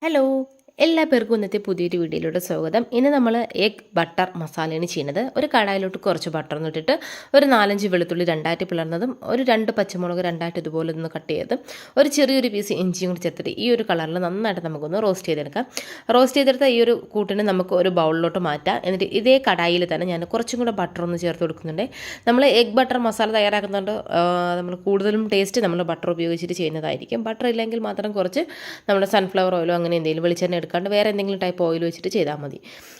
Hello, എല്ലാ പേർക്കും ഇന്നത്തെ പുതിയൊരു വീഡിയോയിലൂടെ സ്വാഗതം. ഇന്ന് നമ്മൾ എഗ് ബട്ടർ മസാലയാണ് ചെയ്യുന്നത്. ഒരു കടായിലോട്ട് കുറച്ച് ബട്ടർ ഇട്ടിട്ട് ഒരു നാലഞ്ച് വെളുത്തുള്ളി രണ്ടായിട്ട് പിളർന്നതും ഒരു രണ്ട് പച്ചമുളക് രണ്ടായിട്ട് ഇതുപോലെ ഒന്ന് കട്ട് ചെയ്തതും ഒരു ചെറിയൊരു പീസ് ഇഞ്ചിയും കൂടി ചേർത്തിട്ട് ഈ ഒരു കളറിൽ നന്നായിട്ട് നമുക്കൊന്ന് റോസ്റ്റ് ചെയ്തെടുക്കാം. റോസ്റ്റ് ചെയ്തെടുത്ത ഈ ഒരു കൂട്ടിന് നമുക്ക് ഒരു ബൗളിലോട്ട് മാറ്റാം. എന്നിട്ട് ഇതേ കടായിൽ തന്നെ ഞാൻ കുറച്ചും കൂടെ ബട്ടർ ഒന്ന് ചേർത്ത് കൊടുക്കുന്നുണ്ട്. നമ്മൾ എഗ് ബട്ടർ മസാല തയ്യാറാക്കുന്നുണ്ട് നമ്മൾ കൂടുതലും ടേസ്റ്റ് നമ്മൾ ബട്ടർ ഉപയോഗിച്ചിട്ട് ചെയ്യുന്നതായിരിക്കും. ബട്ടർ ഇല്ലെങ്കിൽ മാത്രം കുറച്ച് നമ്മുടെ സൺഫ്ലവർ ഓയിലോ അങ്ങനെ എന്തെങ്കിലും വെളിച്ചെണ്ണ എടുക്കാണ്ട് വേറെ എന്തെങ്കിലും ടൈപ്പ് ഓയിൽ വെച്ചിട്ട് ചെയ്താൽ മതി.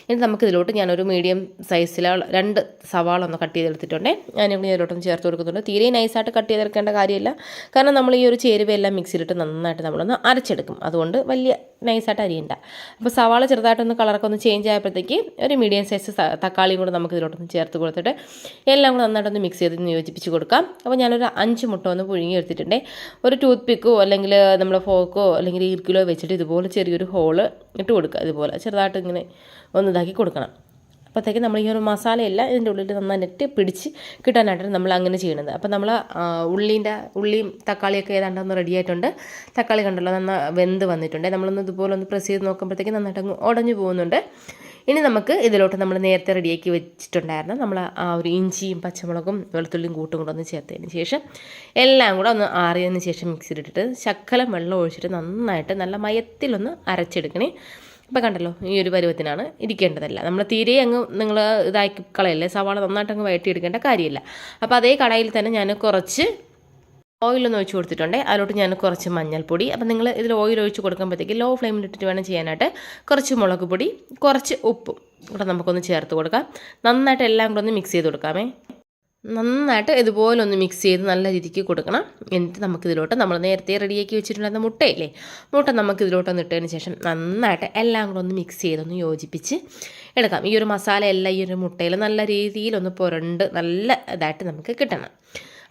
ഇനി നമുക്ക് ഇതിലോട്ട് ഞാനൊരു മീഡിയം സൈസിലുള്ള രണ്ട് സവാള ഒന്ന് കട്ട് ചെയ്തെടുത്തിട്ടുണ്ട്. ഞാനിവിടെ ഇതിലോട്ടൊന്ന് ചേർത്ത് കൊടുക്കുന്നുണ്ട്. തീരെ നൈസായിട്ട് കട്ട് ചെയ്തെടുക്കേണ്ട കാര്യമില്ല. കാരണം നമ്മൾ ഈ ഒരു ചേരുവയെല്ലാം മിക്സിയിലിട്ട് നന്നായിട്ട് നമ്മളൊന്ന് അരച്ചെടുക്കും. അതുകൊണ്ട് വലിയ നൈസായിട്ട് അരിയണ്ട. അപ്പോൾ സവാള ചെറുതായിട്ടൊന്ന് കളറൊക്കെ ഒന്ന് ചേഞ്ച് ആയപ്പോഴത്തേക്ക് ഒരു മീഡിയം സൈസ് തക്കാളിയും കൂടെ നമുക്ക് ഇതിലോട്ടൊന്ന് ചേർത്ത് കൊടുത്തിട്ട് എല്ലാം കൂടെ നന്നായിട്ടൊന്ന് മിക്സ് ചെയ്ത് യോജിപ്പിച്ച് കൊടുക്കാം. അപ്പോൾ ഞാനൊരു അഞ്ച് മുട്ട ഒന്ന് പുഴുങ്ങി എടുത്തിട്ടുണ്ട്. ഒരു ടൂത്ത് പിക്കോ അല്ലെങ്കിൽ നമ്മുടെ ഫോക്കോ അല്ലെങ്കിൽ ഈർക്കിലോ വെച്ചിട്ട് ഇതുപോലെ ചെറിയൊരു ഹോൾ ഇട്ട് കൊടുക്കുക ഇതുപോലെ ചെറുതായിട്ട് ഇങ്ങനെ ഒന്ന് ഇതാക്കി കൊടുക്കണം. അപ്പോഴത്തേക്ക് നമ്മൾ ഈ ഒരു മസാലയെല്ലാം ഇതിന്റെ ഉള്ളിൽ നന്നായിട്ട് പിടിച്ച് കിട്ടാനായിട്ടാണ് നമ്മൾ അങ്ങനെ ചെയ്യണത്. അപ്പോൾ നമ്മൾ ഉള്ളീന്റെ ഉള്ളിയും തക്കാളിയൊക്കെ ഏതാണ്ട് ഒന്ന് റെഡി ആയിട്ടുണ്ട്. തക്കാളി കണ്ടല്ലോ നന്ന വെന്ത് വന്നിട്ടുണ്ട്. നമ്മളൊന്ന് ഇതുപോലെ ഒന്ന് പ്രസ് ചെയ്ത് നോക്കുമ്പോഴത്തേക്ക് നന്നായിട്ട് അങ്ങ് ഉടഞ്ഞു പോകുന്നുണ്ട്. ഇനി നമുക്ക് ഇതിലോട്ട് നമ്മൾ നേരത്തെ റെഡിയാക്കി വെച്ചിട്ടുണ്ടായിരുന്നു നമ്മൾ ആ ഒരു ഇഞ്ചിയും പച്ചമുളകും വെളുത്തുള്ളിയും കൂട്ടും കൂടെ ഒന്ന് ചേർത്തതിന് ശേഷം എല്ലാം കൂടെ ഒന്ന് ആറിയതിന് ശേഷം മിക്സിയിലിട്ടിട്ട് ശക്കലം വെള്ളം ഒഴിച്ചിട്ട് നന്നായിട്ട് നല്ല മയത്തിലൊന്ന് അരച്ചെടുക്കണേ. ഇപ്പം കണ്ടല്ലോ ഈ ഒരു പരുവത്തിനാണ് ഇരിക്കേണ്ടതല്ല. നമ്മൾ തീരെ അങ്ങ് നിങ്ങൾ ഇതാക്കി കളയല്ലേ സവാള നന്നായിട്ട് അങ്ങ് വഴറ്റിയെടുക്കേണ്ട കാര്യമില്ല. അപ്പോൾ അതേ കടായിൽ തന്നെ ഞാൻ കുറച്ച് ഓയിലൊന്ന് ഒഴിച്ച് കൊടുത്തിട്ടുണ്ട്. അതിലോട്ട് ഞാൻ കുറച്ച് മഞ്ഞൾപ്പൊടി. അപ്പം നിങ്ങൾ ഇതിൽ ഓയിൽ ഒഴിച്ച് കൊടുക്കുമ്പോഴത്തേക്ക് ലോ ഫ്ലെയിമിൽ ഇട്ടിട്ട് വേണം ചെയ്യാനായിട്ട് കുറച്ച് മുളക് പൊടി കുറച്ച് ഉപ്പും കൂടെ നമുക്കൊന്ന് ചേർത്ത് കൊടുക്കാം. നന്നായിട്ട് എല്ലാം കൂടെ ഒന്ന് മിക്സ് ചെയ്ത് കൊടുക്കാമേ. നന്നായിട്ട് ഇതുപോലെ ഒന്ന് മിക്സ് ചെയ്ത് നല്ല രീതിക്ക് കൊടുക്കണം. എന്നിട്ട് നമുക്കിതിലോട്ട് നമ്മൾ നേരത്തെ റെഡിയാക്കി വെച്ചിട്ടുണ്ടായിരുന്ന മുട്ടയില്ലേ? മുട്ട നമുക്ക് ഇതിലോട്ടൊന്ന് ഇട്ടതിന് ശേഷം നന്നായിട്ട് എല്ലാം കൂടെ ഒന്ന് മിക്സ് ചെയ്തൊന്ന് യോജിപ്പിച്ച് എടുക്കാം. ഈ ഒരു മസാല എല്ലാം ഈ ഒരു മുട്ടയിൽ നല്ല രീതിയിലൊന്ന് പുരണ്ട് നല്ല ഇതായിട്ട് നമുക്ക് കിട്ടണം.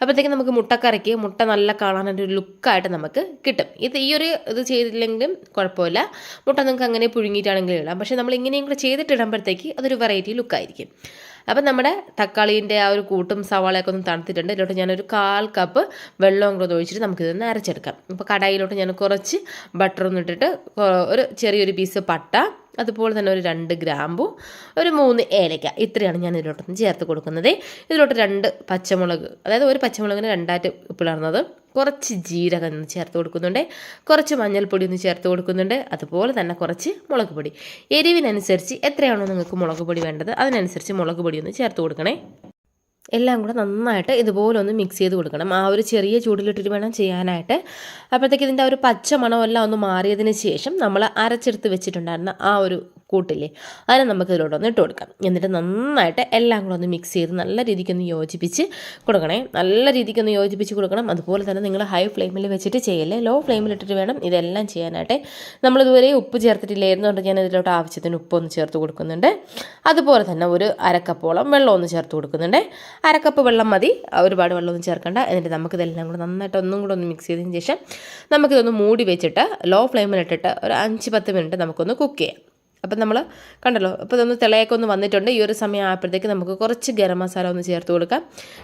അപ്പോഴത്തേക്കും നമുക്ക് മുട്ടക്കറിക്ക് മുട്ട നല്ല കാണാനൊരു ലുക്കായിട്ട് നമുക്ക് കിട്ടും. ഇത് ഈ ഒരു ഇത് ചെയ്തില്ലെങ്കിലും കുഴപ്പമില്ല. മുട്ട നിങ്ങൾക്ക് അങ്ങനെ പുഴുങ്ങിയിട്ടാണെങ്കിലും ഇടാം. പക്ഷേ നമ്മൾ ഇങ്ങനെയും കൂടെ ചെയ്തിട്ടിടുമ്പോഴത്തേക്ക് അതൊരു വെറൈറ്റി ലുക്കായിരിക്കും അപ്പം നമ്മുടെ തക്കാളീന്റെ ആ ഒരു കൂട്ടും സവാളയൊക്കെ ഒന്ന് തണുത്തിട്ടുണ്ട്. ഇതിലോട്ട് ഞാനൊരു കാൽ കപ്പ് വെള്ളവും കൂടെ ഒഴിച്ചിട്ട് നമുക്കിതൊന്ന് അരച്ചെടുക്കാം. അപ്പോൾ കടായിലോട്ട് ഞാൻ കുറച്ച് ബട്ടർ ഒന്ന് ഇട്ടിട്ട് ഒരു ചെറിയൊരു പീസ് പട്ട അതുപോലെ തന്നെ ഒരു രണ്ട് ഗ്രാമ്പു ഒരു മൂന്ന് ഏലയ്ക്ക ഇത്രയാണ് ഞാൻ ഇതിലോട്ടൊന്ന് ചേർത്ത് കൊടുക്കുന്നത്. ഇതിലോട്ട് രണ്ട് പച്ചമുളക് അതായത് ഒരു പച്ചമുളകിന് രണ്ടായിട്ട് പിളർന്നത്. കുറച്ച് ജീരകം ഒന്ന് ചേർത്ത് കൊടുക്കുന്നുണ്ട്. കുറച്ച് മഞ്ഞൾപ്പൊടി ഒന്ന് ചേർത്ത് കൊടുക്കുന്നുണ്ട്. അതുപോലെ തന്നെ കുറച്ച് മുളക് പൊടി. എരിവിനനുസരിച്ച് എത്രയാണോ നിങ്ങൾക്ക് മുളക് പൊടി വേണ്ടത് അതിനനുസരിച്ച് മുളക് പൊടി ഒന്ന് ചേർത്ത് കൊടുക്കണേ. എല്ലാം കൂടെ നന്നായിട്ട് ഇതുപോലെ ഒന്ന് മിക്സ് ചെയ്ത് കൊടുക്കണം. ആ ഒരു ചെറിയ ചൂടിലിട്ടിട്ട് വേണം ചെയ്യാനായിട്ട്. അപ്പോഴത്തേക്ക് ഇതിന്റെ ഒരു പച്ച മണമെല്ലാം ഒന്ന് മാറിയതിന് ശേഷം നമ്മൾ അരച്ചെടുത്ത് വെച്ചിട്ടുണ്ടായിരുന്ന ആ ഒരു കൂട്ടില്ലേ അതിനെ നമുക്ക് ഇതിലോട്ടൊന്ന് ഇട്ട് കൊടുക്കാം. എന്നിട്ട് നന്നായിട്ട് എല്ലാം കൂടെ ഒന്ന് മിക്സ് ചെയ്ത് നല്ല രീതിക്കൊന്ന് യോജിപ്പിച്ച് കൊടുക്കണേ. നല്ല രീതിക്കൊന്ന് യോജിപ്പിച്ച് കൊടുക്കണം. അതുപോലെ തന്നെ നിങ്ങൾ ഹൈ ഫ്ലെയിമിൽ വെച്ചിട്ട് ചെയ്യല്ലേ. ലോ ഫ്ലെയിമിൽ ഇട്ടിട്ട് വേണം ഇതെല്ലാം ചെയ്യാനായിട്ട്. നമ്മൾ ഇതുവരെ ഉപ്പ് ചേർത്തിട്ടില്ലായിരുന്നുകൊണ്ട് ഞാൻ ഇതിലോട്ട് ആവശ്യത്തിന് ഉപ്പൊന്ന് ചേർത്ത് കൊടുക്കുന്നുണ്ട്. അതുപോലെ തന്നെ ഒരു അരക്കപ്പോളം വെള്ളം ഒന്ന് ചേർത്ത് കൊടുക്കുന്നുണ്ട്. അരക്കപ്പ് വെള്ളം മതി. ഒരുപാട് വെള്ളമൊന്നും ചേർക്കണ്ട. എന്നിട്ട് നമുക്കിതെല്ലാം കൂടെ നന്നായിട്ട് ഒന്നും കൂടെ ഒന്ന് മിക്സ് ചെയ്തതിന് ശേഷം നമുക്കിതൊന്ന് മൂടി വെച്ചിട്ട് ലോ ഫ്ലെയിമിലിട്ടിട്ട് ഒരു അഞ്ച് പത്ത് മിനിറ്റ് നമുക്കൊന്ന് കുക്ക് ചെയ്യാം. അപ്പം നമ്മൾ കണ്ടല്ലോ അപ്പോൾ ഇതൊന്ന് തിളയൊക്കെ ഒന്ന് വന്നിട്ടുണ്ട്. ഈ ഒരു സമയം ആയപ്പോഴത്തേക്ക് നമുക്ക് കുറച്ച് ഗരം മസാല ഒന്ന് ചേർത്ത് കൊടുക്കാം.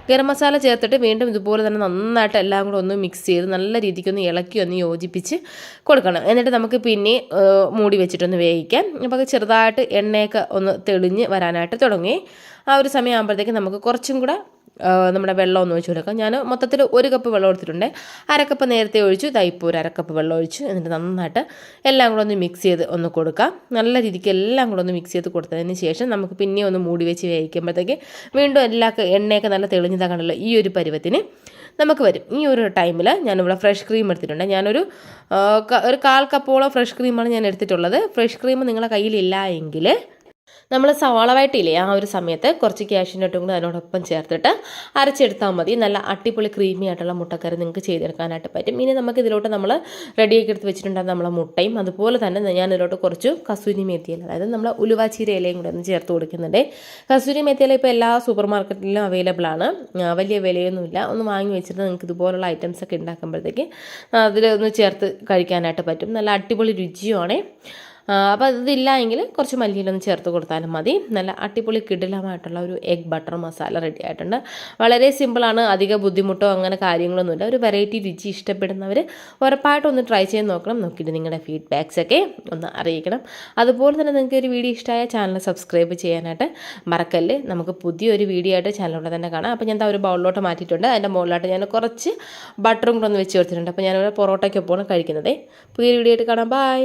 ഗരം മസാല ചേർത്തിട്ട് വീണ്ടും ഇതുപോലെ തന്നെ നന്നായിട്ട് എല്ലാം കൂടെ ഒന്ന് മിക്സ് ചെയ്ത് നല്ല രീതിക്ക് ഒന്ന് ഇളക്കി ഒന്ന് യോജിപ്പിച്ച് കൊടുക്കണം. എന്നിട്ട് നമുക്ക് പിന്നെ മൂടി വെച്ചിട്ടൊന്ന് വേവിക്കാം. അപ്പോൾ ചെറുതായിട്ട് എണ്ണയൊക്കെ ഒന്ന് തെളിഞ്ഞ് വരാനായിട്ട് തുടങ്ങി. ആ ഒരു സമയം ആകുമ്പോഴത്തേക്ക് നമുക്ക് കുറച്ചും കൂടെ നമ്മുടെ വെള്ളം ഒന്ന് ഒഴിച്ച് കൊടുക്കാം ഞാൻ മൊത്തത്തിൽ ഒരു കപ്പ് വെള്ളം എടുത്തിട്ടുണ്ട്. അരക്കപ്പ് നേരത്തെ ഒഴിച്ചു. തൈപ്പൂർ ഒരു അരക്കപ്പ് വെള്ളം ഒഴിച്ച്. എന്നിട്ട് നന്നായിട്ട് എല്ലാം കൂടെ ഒന്ന് മിക്സ് ചെയ്ത് ഒന്ന് കൊടുക്കാം. നല്ല രീതിക്ക് എല്ലാം കൂടെ ഒന്ന് മിക്സ് ചെയ്ത് കൊടുത്തതിന് ശേഷം നമുക്ക് പിന്നെ ഒന്ന് മൂടി വെച്ച് വേവിക്കുമ്പോഴത്തേക്ക് വീണ്ടും എല്ലാ എണ്ണയൊക്കെ നല്ല തെളിഞ്ഞതാകണമല്ലോ ഈ ഒരു പരുവത്തിന് നമുക്ക് വരും. ഈ ഒരു ടൈമിൽ ഞാനിവിടെ ഫ്രഷ് ക്രീം എടുത്തിട്ടുണ്ട്. ഞാനൊരു ഒരു കാൽ കപ്പോളം ഫ്രഷ് ക്രീമാണ് ഞാൻ എടുത്തിട്ടുള്ളത്. ഫ്രഷ് ക്രീം നിങ്ങളുടെ കയ്യിലില്ല എങ്കിൽ നമ്മൾ സവാള ആ ഒരു സമയത്ത് കുറച്ച് ക്യാഷിനട്ടും കൂടി അതിനോടൊപ്പം ചേർത്തിട്ട് അരച്ചെടുത്താൽ മതി. നല്ല അടിപൊളി ക്രീമി ആയിട്ടുള്ള മുട്ടക്കറി നിങ്ങൾക്ക് ചെയ്തെടുക്കാനായിട്ട് പറ്റും. ഇനി നമുക്ക് ഇതിലോട്ട് നമ്മൾ റെഡിയാക്കി എടുത്ത് വെച്ചിട്ടുണ്ടാകും നമ്മളെ മുട്ടയും അതുപോലെ തന്നെ ഞാൻ ഇതിലോട്ട് കുറച്ച് കസൂരി മേത്തിയില. അതായത് നമ്മൾ ഉലുവാച്ചീര ഇലയും കൂടെ ഒന്ന് ചേർത്ത് കൊടുക്കുന്നുണ്ട്. കസൂരി മേത്തിയില ഇപ്പോൾ എല്ലാ സൂപ്പർ മാർക്കറ്റിലും അവൈലബിൾ ആണ് വലിയ വിലയൊന്നുമില്ല. ഒന്ന് വാങ്ങി വെച്ചിട്ട് നിങ്ങൾക്ക് ഇതുപോലുള്ള ഐറ്റംസ് ഒക്കെ ഉണ്ടാക്കുമ്പോഴത്തേക്ക് അതിലൊന്ന് ചേർത്ത് കഴിക്കാനായിട്ട് പറ്റും. നല്ല അടിപൊളി രുചിയുമാണ്. അപ്പോൾ അതില്ല എങ്കിൽ കുറച്ച് മല്ലിയിലൊന്ന് ചേർത്ത് കൊടുത്താലും മതി. നല്ല അടിപൊളി കിടിലമായിട്ടുള്ള ഒരു എഗ് ബട്ടർ മസാല റെഡി ആയിട്ടുണ്ട്. വളരെ സിമ്പിളാണ് അധിക ബുദ്ധിമുട്ടോ അങ്ങനെ കാര്യങ്ങളൊന്നുമില്ല. ഒരു വെറൈറ്റി രുചി ഇഷ്ടപ്പെടുന്നവർ ഉറപ്പായിട്ടും ഒന്ന് ട്രൈ ചെയ്ത് നോക്കണം. നോക്കിയിട്ട് നിങ്ങളുടെ ഫീഡ്ബാക്സ് ഒക്കെ ഒന്ന് അറിയിക്കണം. അതുപോലെ തന്നെ നിങ്ങൾക്ക് ഒരു വീഡിയോ ഇഷ്ടമായ ചാനൽ സബ്സ്ക്രൈബ് ചെയ്യാനായിട്ട് മറക്കല്ലേ? നമുക്ക് പുതിയൊരു വീഡിയോ ആയിട്ട് ചാനലിലൂടെ തന്നെ കാണാം. അപ്പോൾ ഞാൻ ഒരു ബൗളിലോട്ട് മാറ്റിയിട്ടുണ്ട്. അതിന്റെ മുകളിലോട്ട് ഞാൻ കുറച്ച് ബട്ടറും കൂടെ ഒന്ന് വെച്ച് കൊടുത്തിട്ടുണ്ട്. അപ്പോൾ ഞാനിവിടെ പൊറോട്ടയ്ക്കൊപ്പമാണ് കഴിക്കുന്നത്. പുതിയൊരു വീഡിയോ ആയിട്ട് കാണാം. ബൈ